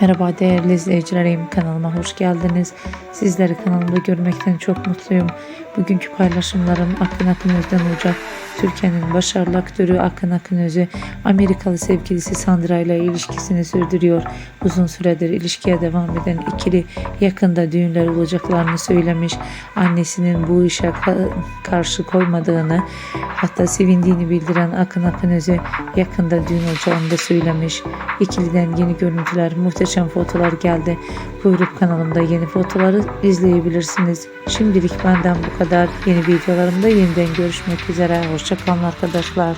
Merhaba değerli izleyicilerim kanalıma hoş geldiniz. Sizleri kanalımda görmekten çok mutluyum. Bugünkü paylaşımlarım Akın Akınöz'den olacak. Türkiye'nin başarılı aktörü Akın Akınöz'ü Amerikalı sevgilisi Sandra ile ilişkisini sürdürüyor. Uzun süredir ilişkiye devam eden ikili yakında düğünler olacaklarını söylemiş. Annesinin bu işe ka- karşı koymadığını hatta sevindiğini bildiren Akın Akınöz'ü yakında düğün olacağını da söylemiş. İkiliden yeni görüntüler, muhteşem fotolar geldi. Buyurup kanalımda yeni fotoları izleyebilirsiniz. Şimdilik benden bu kadar. Yeni videolarımda yeniden görüşmek üzere. Hoşçakalın arkadaşlar.